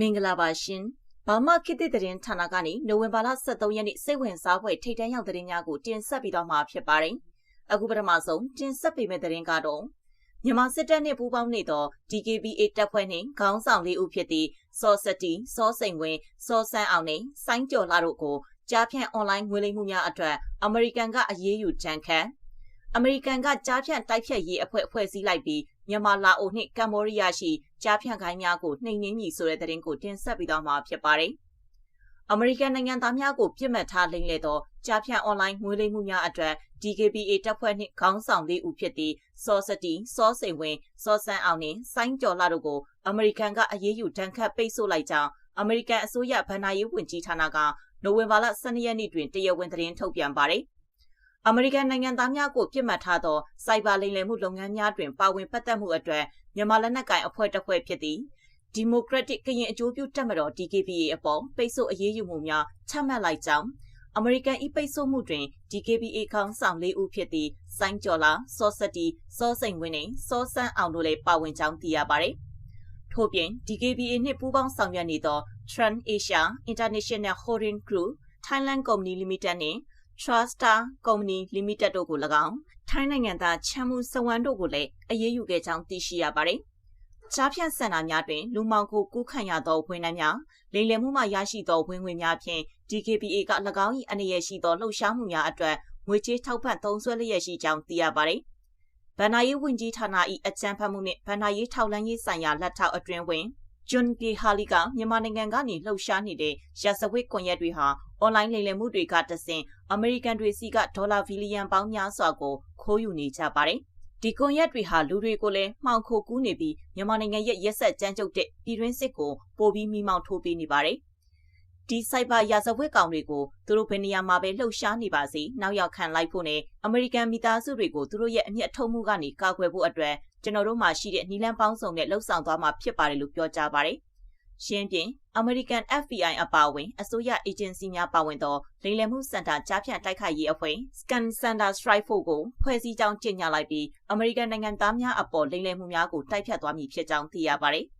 မင်္ဂလာပါရှင်။ဘာမခေတ်သစ်သတင်းဌာနကနေနိုဝင်ဘာလ23ရက်နေ့စိတ်ဝင်စားဖွယ်ထိတ်တန့်ရောက်သတင်းများကိုတင်ဆက်ပြီးတော့မှာဖြစ်ပါတယ်။အခုပထမဆုံးတင်ဆက်ပေးမယ့်သတင်းကတော့မြန်မာစစ်တပ်နှင့်ပူးပေါင်းနေသော DKBA တပ်ဖွဲ့နှင့်ခေါင်းဆောင်လေးဦးဖြစ်သည့်စောစတီစောစိန်ဝင်းစောဆန်းအောင်နှင့်စိုင်းကျော်လာတို့ကိုကြားဖြန့်အွန်လိုင်းငွေလိမ်မှုများအတွက်အမေရိကန်ကအရေးယူကြံခံအမေရိကန်ကကြားဖြန့်တိုက်ဖြတ်ရေးအဖွဲ့ဖွဲ့စည်းလိုက်ပြီး မြန်မာလာအိုနှင့်ကမ္ဘောဒီးယားရှိကြားဖြန့်ခိုင်းများကိုနှိမ်နင်းမည်ဆိုတဲ့သတင်းကိုတင်ဆက်ပြီးတော့မှာဖြစ်ပါတယ်။အမေရိကန်နိုင်ငံသားများကိုပြစ်မှတ်ထားလိမ့်လေသောကြားဖြန့်အွန်လိုင်းငွေလိမ်မှုများအတွက် DKBA တပ်ဖွဲ့နှင့်ခေါင်းဆောင်လေးဦးဖြစ်သည့်စောစတီစောစိန်ဝင်းစောစန်းအောင်နှင့်စိုင်းကျော်လာတို့ကိုအမေရိကန်ကအရေးယူဒဏ်ခတ်ပိတ်ဆို့လိုက်ကြောင်းအမေရိကန်အစိုးရဗဏ္ဍာရေးဝန်ကြီးဌာနကနိုဝင်ဘာလ12ရက်နေ့တွင်တရားဝင်သတင်းထုတ်ပြန်ပါတယ်။ အမေရိကန်နိုင်ငံသားများကိုပြစ်မှတ်ထားသောစိုက်ဘာလိမ်လည်မှုလုပ်ငန်းများတွင်ပါဝင်ပတ်သက်မှုအတွက်မြန်မာလက်နက်ကိုင်အဖွဲ့တစ်ဖွဲ့ဖြစ်သည့်ဒီမိုကရက်တစ်ကရင်အကျိုးပြုတပ်မတော် DKBA အပေါ်ပိတ်ဆို့အရေးယူမှုများချမှတ်လိုက်ကြောင်းအမေရိကန်ဤပိတ်ဆို့မှုတွင် DKBA ခေါင်းဆောင်၄ဦးဖြစ်သည့်စိုင်းကျော်လာစောစတီစောစိန်ဝင်းနှင့်စောစန်းအောင်တို့လည်းပါဝင်ကြောင်းသိရပါသည်ထို့ပြင် DKBA နှင့်ပူးပေါင်းဆောင်ရွက်နေသော Trans Asia International Holding Group Thailand Company Limited နှင့် Trustar Company Limited တို့ကို၎င်းထိုင်းနိုင်ငံသားချမ်းမှုစဝမ်းတို့ကိုလည်းအရေးယူခဲ့ကြောင်းသိရှိရပါတယ်။ကြားဖြန့်စင်တာများတွင်လူမောင်ကိုကူးခံရသောဝင်နှမ်းများလိမ်လည်မှုမှရရှိသောဝင်ငွေများဖြင့် DKBA က၎င်း၏အနေရရှိသောလှုပ်ရှားမှုများအတွက်ငွေကြေးထောက်ပံ့သုံးစွဲလျက်ရှိကြောင်းသိရပါတယ်။ဗဏ္ဍာရေးဝန်ကြီးဌာန၏အကြံဖတ်မှုနှင့်ဗဏ္ဍာရေးထောက်လှမ်းရေးဆိုင်ရာလက်ထောက်အတွင်းဝင် ဂျွန်ကီဟာလီကမြန်မာနိုင်ငံကနေလှုပ်ရှားနေတဲ့ရာဇဝတ်ကွန်ရက်တွေဟာအွန်လိုင်းလိမ်လည်မှုတွေကတဆင့်အမေရိကန်တွေစီကဒေါ်လာဘီလီယံပေါင်းများစွာကိုခိုးယူနေကြပါတယ်။ဒီကွန်ရက်တွေဟာလူတွေကိုလည်းမှောင်ခိုကူးနေပြီးမြန်မာနိုင်ငံရဲ့ရက်ဆက်ကြမ်းကြုတ်တဲ့ပြည်တွင်းစစ်ကိုပိုပြီးမိမောင်းထိုးပေးနေပါတယ်။ဒီစိုက်ဘာရာဇဝတ်ကောင်တွေကိုသူတို့ဘယ်နေရာမှာပဲလှုပ်ရှားနေပါစေနောက်ရောက်ခံလိုက်ဖို့နဲ့အမေရိကန်မိသားစုတွေကိုသူတို့ရဲ့အမျက်ထုတ်မှုကနေကာကွယ်ဖို့အတွက် ကျွန်တော်တို့မှာရှိတဲ့နီလန်းပေါင်းစုံနဲ့လှုပ်ဆောင်သွားမှာဖြစ်ပါတယ်လို့ပြောကြားပါတယ်။ရှင်းပြင် American FBI အပါအဝင်အစိုးရအေဂျင်စီများပါဝင်သောလိမ်လည်မှုစင်တာကြားဖြန့်တိုက်ခိုက်ရေးအဖွဲ့ Scan Center Strike Force ကိုဖွဲ့စည်းကြောင်းကြေညာလိုက်ပြီး American နိုင်ငံသားများအပေါ်လိမ်လည်မှုများကိုတိုက်ဖြတ်သွားမည်ဖြစ်ကြောင်းသိရပါတယ်။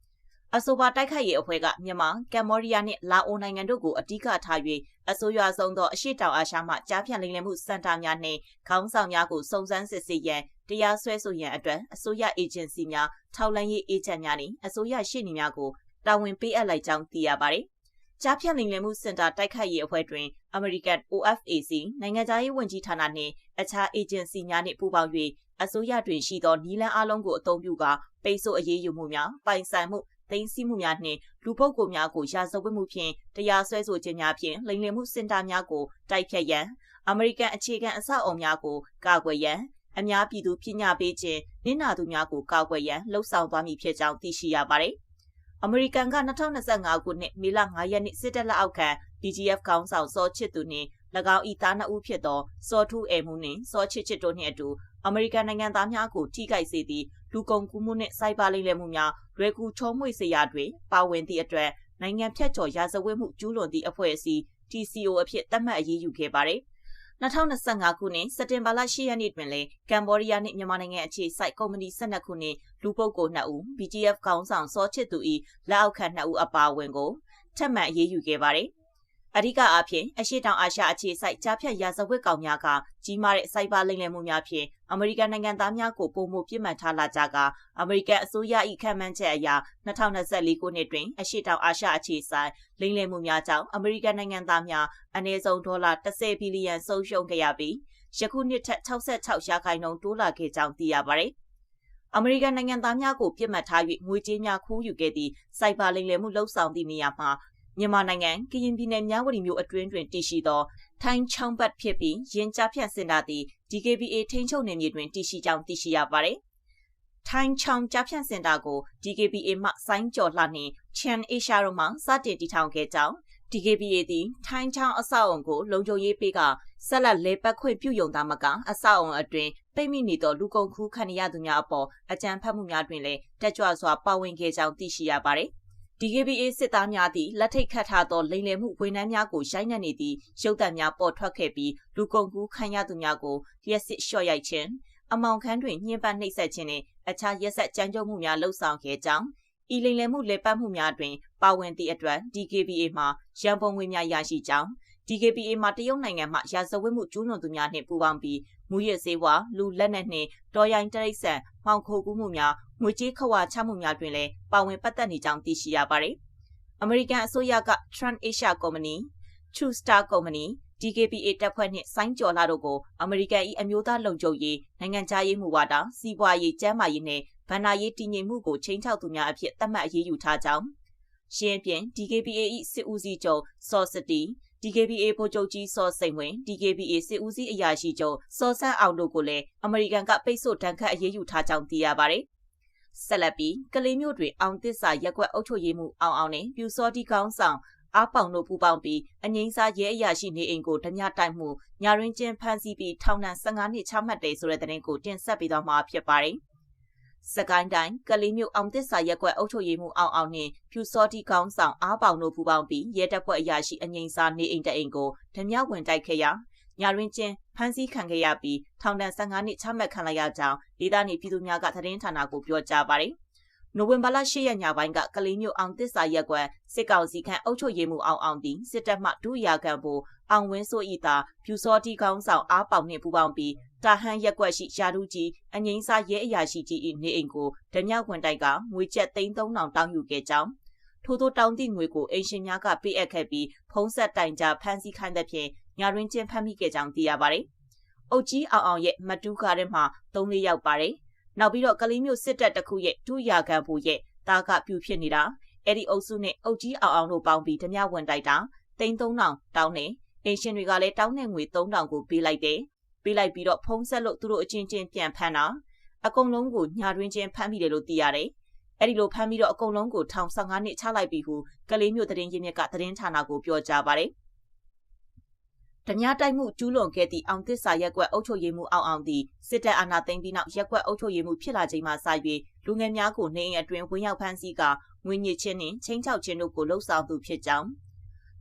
အဆိုပါတိုက်ခိုက်ရေးအဖွဲ့ကမြန်မာ၊ကမ္ဘောဒီးယားနှင့်လာအိုနိုင်ငံတို့ကိုအဓိကထား၍အဆိုရွာဆုံးသောအရှိတောင်အာရှမှကြားဖြန့်လိမ်လည်မှုစင်တာများနှင့်ခေါင်းဆောင်များကိုစုံစမ်းစစ်ဆေးရန်တရားစွဲဆိုရန်အတွက်အစိုးရအေဂျင်စီများထောက်လှမ်းရေးအေဂျင့်များနှင့်အစိုးရရှေ့နေများကိုတာဝန်ပေးအပ်လိုက်ကြောင်းသိရပါတယ်။ကြားဖြတ်လိမ်လည်မှုစင်တာတိုက်ခိုက်ရေးအဖွဲ့တွင် American OFAC နိုင်ငံသားရေးဝန်ကြီးဌာနနှင့်အခြားအေဂျင်စီများနှင့်ပူးပေါင်း၍အစိုးရတွင်ရှိသောနီလန်းအလုံးကိုအသုံးပြုကာပိတ်ဆို့အရေးယူမှုများပိုင်ဆိုင်မှု သိမ်းဆည်းမှုများနှင့်လူပုဂ္ဂိုလ်များကိုရာဇဝတ်မှုဖြင့်တရားစွဲဆိုခြင်းများဖြင့်လိမ်လည်မှုစင်တာများကိုတိုက်ဖြတ်ရန်အမေရိကန်အခြေခံအဆောက်အအုံများကိုကာကွယ်ရန်အများပြည်သူပညာပေးခြင်းနင့်နာသူများကိုကာကွယ်ရန်လှုံ့ဆော်သွားမည်ဖြစ်ကြောင်းသိရှိရပါတယ်။အမေရိကန်က2025ခုနှစ်မေလ9ရက်နေ့စစ်တပ်လက်အောက်ခံ DGF ခေါင်းဆောင်စောချစ်သူနှင့်၎င်း၏သားနှစ်ဦးဖြစ်သောစောထူးအေမှုနှင့်စောချစ်ချစ်တို့နှင့်အတူအမေရိကန်နိုင်ငံသားများကိုထိခိုက်စေသည့်လူကုန်ကူးမှုနှင့်စိုက်ပါလိမ့်လည်မှုများ ရွယ်ကူချုံးမွေစေရာတွင်ပါဝင်သည့်အတွက်နိုင်ငံဖြတ်ကျော်ရာဇဝတ်မှုကျူးလွန်သည့်အဖွဲ့အစည်း TCO အဖြစ်သတ်မှတ်အရေးယူခဲ့ပါသည်2025ခုနှစ်စက်တင်ဘာလ10ရက်နေ့တွင်လည်းကမ်ဘောဒီးယားနှင့်မြန်မာနိုင်ငံအခြေစိုက်ကုမ္ပဏီ12ခုနှင့်လူပုဂ္ဂိုလ်2ဦး BGF ခေါင်းဆောင်စောချစ်သူ၏လက်အောက်ခံ2ဦးအပါအဝင်ကိုထပ်မံအရေးယူခဲ့ပါတယ်။ အဓိကအားဖြင့်အရှိတောင်အာရှအခြေစိုက်ကြားဖြတ်ရာဇဝတ်ကောင်များကကြီးမားတဲ့စိုက်ပါလိမ့်လည်မှုများဖြင့်အမေရိကန်နိုင်ငံသားများကိုပုံမှုပြစ်မှတ်ထားလာကြကအမေရိကန်အစိုးရ၏ခံမှန်းချက်အရ2024ခုနှစ်တွင်အရှိတောင်အာရှအခြေစိုက်လိမ့်လည်မှုများကြောင့်အမေရိကန်နိုင်ငံသားများအနည်းဆုံးဒေါ်လာ10ဘီလီယံဆုံးရှုံးခဲ့ရပြီးယခုနှစ်ထက်66ရာခိုင်နှုန်းတိုးလာခဲ့ကြောင်းသိရပါတယ်။အမေရိကန်နိုင်ငံသားများကိုပြစ်မှတ်ထား၍ငွေကြေးများခိုးယူခဲ့သည့်စိုက်ဘာလိမ်လည်မှုလှုပ်ဆောင်သည့်နေရာမှာ မြန်မာနိုင်ငံကရင်ပြည်နယ်မြဝတီမြို့အတွင်းတွင်တည်ရှိသောထိုင်းချောင်းဘတ်ဖြစ်ပြီးရင်ကြားဖြန့်စင်တာသည် DKBA ထိန်းချုပ်နယ်မြေတွင်တည်ရှိကြောင်းသိရှိရပါသည်။ထိုင်းချောင်းကြားဖြန့်စင်တာကို DKBA မှစိုင်းကျော်လှနှင့် Chan Asia တို့မှစတင်တည်ထောင်ခဲ့ကြောင်း DKBA သည်ထိုင်းချောင်းအဆောက်အုံကိုလုံခြုံရေးပေးကဆက်လက်လဲပတ်ခွင့်ပြုယုံသားမကအဆောက်အုံအတွင်ပိတ်မိနေသောလူကုန်ကူးခံရသူများအပေါ်အကြမ်းဖက်မှုများတွင်လည်းတက်ကြွစွာပါဝင်ခဲ့ကြောင်းသိရှိရပါသည်။ DKBA စစ်သားများသည့်လက်ထိတ်ခတ်ထားသောလိမ်လည်မှုဝန်ထမ်းများကိုရိုက်နှက်နေသည့်ရုပ်သံများပေါ်ထွက်ခဲ့ပြီးလူကုန်ကူးခံရသူများကိုရက်စစ်လျှော့ရိုက်ခြင်းအမောင်ခန်းတွင်ညှဉ်းပန်းနှိပ်စက်ခြင်းနှင့်အခြားရက်ဆက်ကြမ်းကြုတ်မှုများလှုပ်ဆောင်ခဲ့ကြောင်းဤလိမ်လည်မှုလေပတ်မှုများတွင်ပါဝင်သည့်အတွက် DKBA မှရန်ပုံငွေများရရှိကြောင်း DKBA မှာတရုတ်နိုင်ငံမှရာဇဝတ်မှုကျူးလွန်သူများနှင့်ပူးပေါင်းပြီးမူရစ်စေဝါလူလက်နက်နှင့်တော်ရိုင်းတရိတ်ဆန်မှောင်ခိုကူးမှုများငွေကြေးခဝါချမှုများတွင်လည်းပါဝင်ပတ်သက်နေကြောင်းသိရှိရပါတယ်။အမေရိကန်အစိုးရက Trans Asia Company, True Star Company, DKBA တပ်ဖွဲ့နှင့်ဆိုင်းကျော်လာတို့ကိုအမေရိကန်၏အမျိုးသားလုံခြုံရေးနိုင်ငံခြားရေးမှုဝါဒစီးပွားရေးကျန်းမာရေးနှင့်ဗဏ္ဍာရေးတည်ငြိမ်မှုကိုချိန်ချောက်သူများအဖြစ်သတ်မှတ်အရေးယူထားကြောင်းရှင်းပြ DKBA ၏စစ်ဦးစီးချုပ်စောစတီ DKBA ဗိုလ်ချုပ်ကြီးစောစိန်ဝင်း DKBA စစ်ဦးစီးအရာရှိချုပ်စောဆန်းအောင်တို့ကိုလည်းအမေရိကန်ကပိတ်ဆို့တန်ခတ်အရေးယူထားကြောင်းသိရပါတယ်။ဆက်လက်ပြီးကလေးမျိုးတွေအောင်သစ္စာရက်ွက်အုပ်ချုပ်ရေးမှုအောင်အောင်နဲ့ပြူစောတိကောင်းဆောင်အားပေါင်တို့ပူပေါင်းပြီးအငိမ့်စားရဲအရာရှိနေအိမ်ကိုဓမြတိုက်မှုညာရင်းချင်းဖမ်းဆီးပြီးထောင်ဒဏ်15နှစ်ချမှတ်တယ်ဆိုတဲ့သတင်းကိုတင်ဆက်ပေးသွားမှာဖြစ်ပါတယ်။ စကိုင်းတိုင်းကလေးမျိုးအောင်သစ္စာရက်ကွက်အုပ်ချုပ်ရေးမှုအောင်အောင်နှင့်ဖြူစောတိကောင်းဆောင်အားပေါင်တို့ပူးပေါင်းပြီးရဲတပ်ဖွဲ့အရာရှိအငိမ့်စာနေအိမ်တအိမ်ကိုဓမြဝင်တိုက်ခဲ့ရာညာရင်းချင်းဖမ်းဆီးခံခဲ့ရပြီးထောင်ဒဏ်15နှစ်ချမှတ်ခံလိုက်ရကြောင်းဒေသနေပြည်သူများကသတင်းဌာနကိုပြောကြားပါတယ်။နိုဝင်ဘာလ10ရက်ညပိုင်းကကလေးမျိုးအောင်သစ္စာရက်ကွက်စစ်ကောင်စီခန့်အုပ်ချုပ်ရေးမှုအောင်အောင်သည်စစ်တပ်မှဒုရာခံဖို့အောင်ဝင်းစိုးဤသာဖြူစောတိကောင်းဆောင်အားပေါင်နှင့်ပူးပေါင်းပြီး တာဟန်ရက်ကွက်ရှိရာထူးကြီးအငိမ့်စားရဲအရာရှိကြီး၏နေအိမ်ကိုဓမြဝင်တိုက်ကငွေကျပ်သိန်း3000တောင်းယူခဲ့ကြောင်းထို့သောတောင်းသည့်ငွေကိုအင်ရှင်များကပေးအပ်ခဲ့ပြီးဖုံးဆက်တိုင်ကြဖမ်းဆီးခိုင်းတဲ့ဖြင့်ညာရင်းချင်းဖမ်းမိခဲ့ကြောင်းသိရပါတယ်။အုတ်ကြီးအောင်အောင်ရဲ့မတူးကားထဲမှာ၃လေးယောက်ပါတယ်။နောက်ပြီးတော့ကလေးမျိုးစစ်တပ်တစ်ခုရဲ့ဒုရာခံဖို့ရဲ့တာကပြူဖြစ်နေတာအဲ့ဒီအုပ်စုနဲ့အုတ်ကြီးအောင်အောင်တို့ပေါင်းပြီးဓမြဝင်တိုက်တာသိန်း3000တောင်းနေအင်ရှင်တွေကလည်းတောင်းတဲ့ငွေ3000ကိုပေးလိုက်တယ် ပေးလိုက်ပြီးတော့ဖုံးဆက်လို့သူတို့အချင်းချင်းပြန်ဖမ်းတာအကုန်လုံးကိုညာတွင်းချင်းဖမ်းမိတယ်လို့သိရတယ်အဲ့ဒီလိုဖမ်းပြီးတော့အကုန်လုံးကိုထောင်15နှစ်ချလိုက်ပြီဟုကလေးမျိုးသတင်းရင်းမြစ်ကသတင်းဌာနကိုပြောကြားပါတယ်။ဓမြတိုက်မှုကျူးလွန်ခဲ့သည့်အောင်သစ္စာရက်ကွက်အုပ်ချုပ်ရေးမှုအောင်အောင်သည့်စစ်တပ်အာဏာသိမ်းပြီးနောက်ရက်ကွက်အုပ်ချုပ်ရေးမှုဖြစ်လာချိန်မှစ၍လူငယ်များကိုနေအိမ်အတွင်းဝင်ရောက်ဖမ်းဆီးကငွေညစ်ခြင်းနှင့်ချင်းချောက်ခြင်းတို့ကိုလှုပ်ဆောင်သူဖြစ်ကြောင်း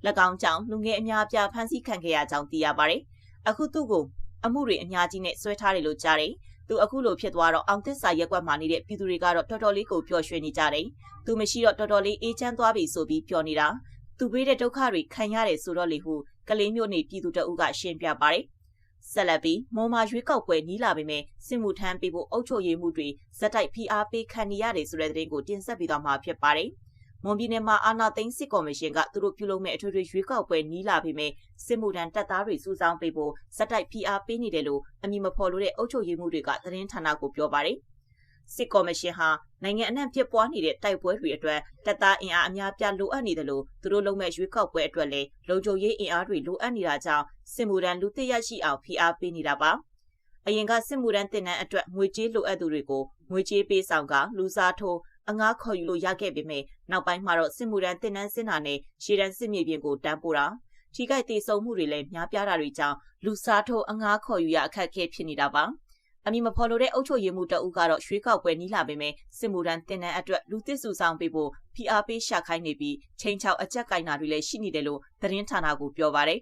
၎င်းကြောင့်လူငယ်အများအပြားဖမ်းဆီးခံခဲ့ရကြောင်းသိရပါတယ်။အခုသူ့ကို အမှုတွေအများကြီးနဲ့ဆွဲထားတယ်လို့ကြားတယ်။သူအခုလိုဖြစ်သွားတော့အောင်သစ္စာရက်ကွက်မှာနေတဲ့ပြည်သူတွေကတော့တော်တော်လေးကိုပျော်ရွှင်နေကြတယ်။သူမရှိတော့တော်တော်လေးအေးချမ်းသွားပြီဆိုပြီးပြောနေတာ။သူပေးတဲ့ဒုက္ခတွေခံရတယ်ဆိုတော့လေဟုကလေးမျိုးနေပြည်သူတအုပ်ကရှင်းပြပါတယ်။ဆက်လက်ပြီးမွန်မာရွေးကောက်ပွဲနီးလာပေမဲ့စစ်မှုထမ်းပေးဖို့အုပ်ချုပ်ရေးမှုတွေဇက်တိုက်ဖိအားပေးခံနေရတယ်ဆိုတဲ့သတင်းကိုတင်ဆက်ပေးသွားမှာဖြစ်ပါတယ်။ မွန်ပြည်နယ်မှာအာဏာသိမ်းစစ်ကော်မရှင်ကသူတို့ပြုလုပ်မဲ့အထွေထွေရွေးကောက်ပွဲနီးလာပြီမဲ့စစ်မှုထမ်းတပ်သားတွေစုဆောင်းပေးဖို့စက်တိုက်ဖိအားပေးနေတယ်လို့အမည်မဖော်လို့တဲ့အုပ်ချုပ်ရေးမှုတွေကသတင်းဌာနကိုပြောပါတယ်စစ်ကော်မရှင်ဟာနိုင်ငံအနှံ့ဖြစ်ပွားနေတဲ့တိုက်ပွဲတွေအတွက်တပ်သားအင်အားအများပြားလိုအပ်နေတယ်လို့သူတို့လုံးမဲ့ရွေးကောက်ပွဲအတွက်လည်းလုံခြုံရေးအင်အားတွေလိုအပ်နေတာကြောင့်စစ်မှုထမ်းလူသိရရှိအောင်ဖိအားပေးနေတာပါအရင်ကစစ်မှုထမ်းတင်နန်းအတွက်ငွေကြေးလိုအပ်သူတွေကိုငွေကြေးပေးဆောင်ကလူစားထိုး အငားခေါ်ယူလို့ရခဲ့ပေမဲ့နောက်ပိုင်းမှာတော့စစ်မှုထမ်းတင်နန်းစင်တာနဲ့ရှေ့တန်းစစ်မြေပြင်ကိုတန်းပို့တာထိခိုက်သေးဆုံးမှုတွေလည်းများပြားတာတွေကြောင့်လူစားထိုးအငားခေါ်ယူရအခက်အခဲဖြစ်နေတာပါအမည်မဖော်လို့တဲ့အုပ်ချုပ်ရေးမှုတအုပ်ကတော့ရွှေကောက်ပွဲနီးလာပေမဲ့စစ်မှုထမ်းတင်နန်းအတွက်လူသစ်စုဆောင်ပေးဖို့ဖိအားပေးရှာခိုင်းနေပြီးချိန်ချောက်အကြက်ကင်တာတွေလည်းရှိနေတယ်လို့သတင်းဌာနကပြောပါတယ်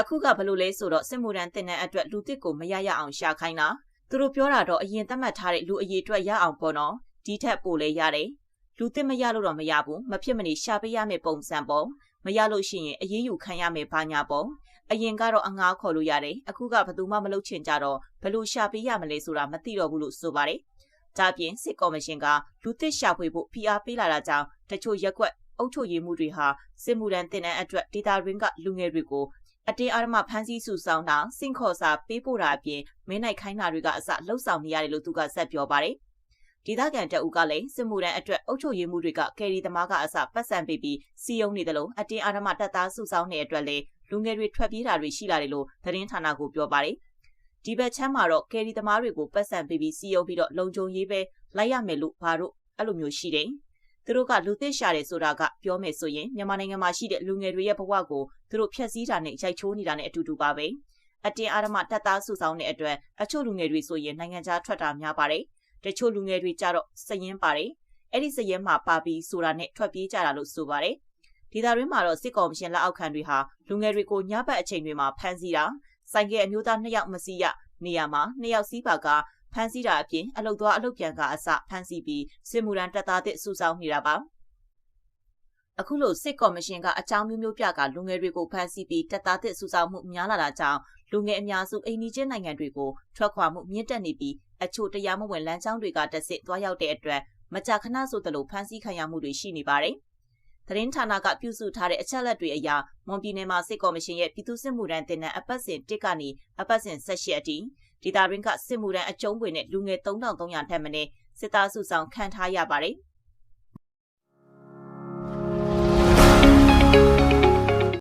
အခုကဘလို့လဲဆိုတော့စစ်မှုထမ်းတင်နန်းအတွက်လူသစ်ကိုမရရအောင်ရှာခိုင်းတာသူတို့ပြောတာတော့အရင်သတ်မှတ်ထားတဲ့လူအရေးအတွက်ရအောင်ပေါ့နော် ဒီထက်ပိုလဲရတယ်လူသစ်မရလို့တော့မရဘူးမဖြစ်မနေရှာပေးရမယ့်ပုံစံပေါ့မရလို့ရှိရင်အရေးယူခံရမယ်ဘာညာပေါ့အရင်ကတော့အငားခေါ်လို့ရတယ်အခုကဘယ်သူမှမလုပ်ချင်ကြတော့ဘယ်လိုရှာပေးရမလဲဆိုတာမသိတော့ဘူးလို့ဆိုပါတယ်ဒါပြင်စစ်ကော်မရှင်ကလူသစ်ရှာဖွေဖို့ဖိအားပေးလာတာကြောင့်တချို့ရက်ကွက်အုပ်ချုပ်ရေးမှုတွေဟာစစ်မှုထမ်းတင်တဲ့အတွက်ဒေတာရင်းကလူငယ်တွေကိုအတင်းအဓမ္မဖမ်းဆီးစုဆောင်းတာစင့်ခေါ်စာပေးပို့တာအပြင်မင်းနိုင်ခိုင်းတာတွေကအစလှုပ်ဆောင်နေရတယ်လို့သူကဆက်ပြောပါတယ် ဒေသခံတအုပ်ကလည်းစစ်မှုထမ်းအတွက်အုပ်ချုပ်ရေးမှုတွေကကယ်ရီသမားကအစပတ်စံပေးပြီးစီယုံနေတယ်လို့အတင်းအာရမတပ်သားစုဆောင်းတဲ့အတွက်လည်းလူငယ်တွေထွက်ပြေးတာတွေရှိလာတယ်လို့သတင်းဌာနကပြောပါတယ်။ဒီဘက်ချမ်းမှာတော့ကယ်ရီသမားတွေကိုပတ်စံပေးပြီးစီယုံပြီးတော့လုံခြုံရေးပဲလိုက်ရမယ်လို့ဘာလို့အဲ့လိုမျိုးရှိတယ်။သူတို့ကလူသစ်ရှာတယ်ဆိုတာကပြောမယ်ဆိုရင်မြန်မာနိုင်ငံမှာရှိတဲ့လူငယ်တွေရဲ့ဘဝကိုသူတို့ဖျက်ဆီးတာနဲ့ရိုက်ချိုးနေတာနဲ့အတူတူပါပဲ။အတင်းအာရမတပ်သားစုဆောင်းတဲ့အတွက်အချို့လူငယ်တွေဆိုရင်နိုင်ငံခြားထွက်တာများပါတယ်။ တချို့လူငယ်တွေကြတော့စရင်ပါတယ်အဲ့ဒီစရင်မှာပါပြီးဆိုတာနဲ့ထွက်ပြေးကြတာလို့ဆိုပါတယ်ဒေသရင်းမှာတော့စစ်ကော်မရှင်လက်အောက်ခံတွေဟာလူငယ်တွေကိုညဘက်အချိန်တွေမှာဖမ်းဆီးတာဆိုင်ကယ်အမျိုးသားနှစ်ယောက်မစီးရနေရာမှာနှစ်ယောက်စီးပါကဖမ်းဆီးတာအပြင်အလုတ်သွားအလုတ်ပြန်ကအစဖမ်းဆီးပြီးစစ်မှုရန်တပ်သားသစ်စုဆောင်းနေတာပါအခုလိုစစ်ကော်မရှင်ကအကြောင်းမျိုးမျိုးပြကလူငယ်တွေကိုဖမ်းဆီးပြီးတပ်သားသစ်စုဆောင်းမှုများလာတာကြောင့်လူငယ်အများစုအိန္ဒိချင်းနိုင်ငံတွေကိုထွက်ခွာမှုမြင့်တက်နေပြီး အချို့တရားမဝင်လမ်းကြောင်းတွေကတက်စစ်သွားရောက်တဲ့အတွက်မကြာခဏဆိုသလိုဖမ်းဆီးခံရမှုတွေရှိနေပါတယ်။သတင်းဌာနကပြုစုထားတဲ့အချက်လက်တွေအရမွန်ပြည်နယ်မှာစစ်ကော်မရှင်ရဲ့ပြည်သူ့စစ်မှုထမ်းတင်တဲ့အပတ်စဉ်1ကနေအပတ်စဉ်18အထိဒေတာရင်းကစစ်မှုထမ်းအကျုံးဝင်တဲ့လူငယ်3300ထက်မနည်းစစ်သားစုဆောင်ခံထားရပါတယ်။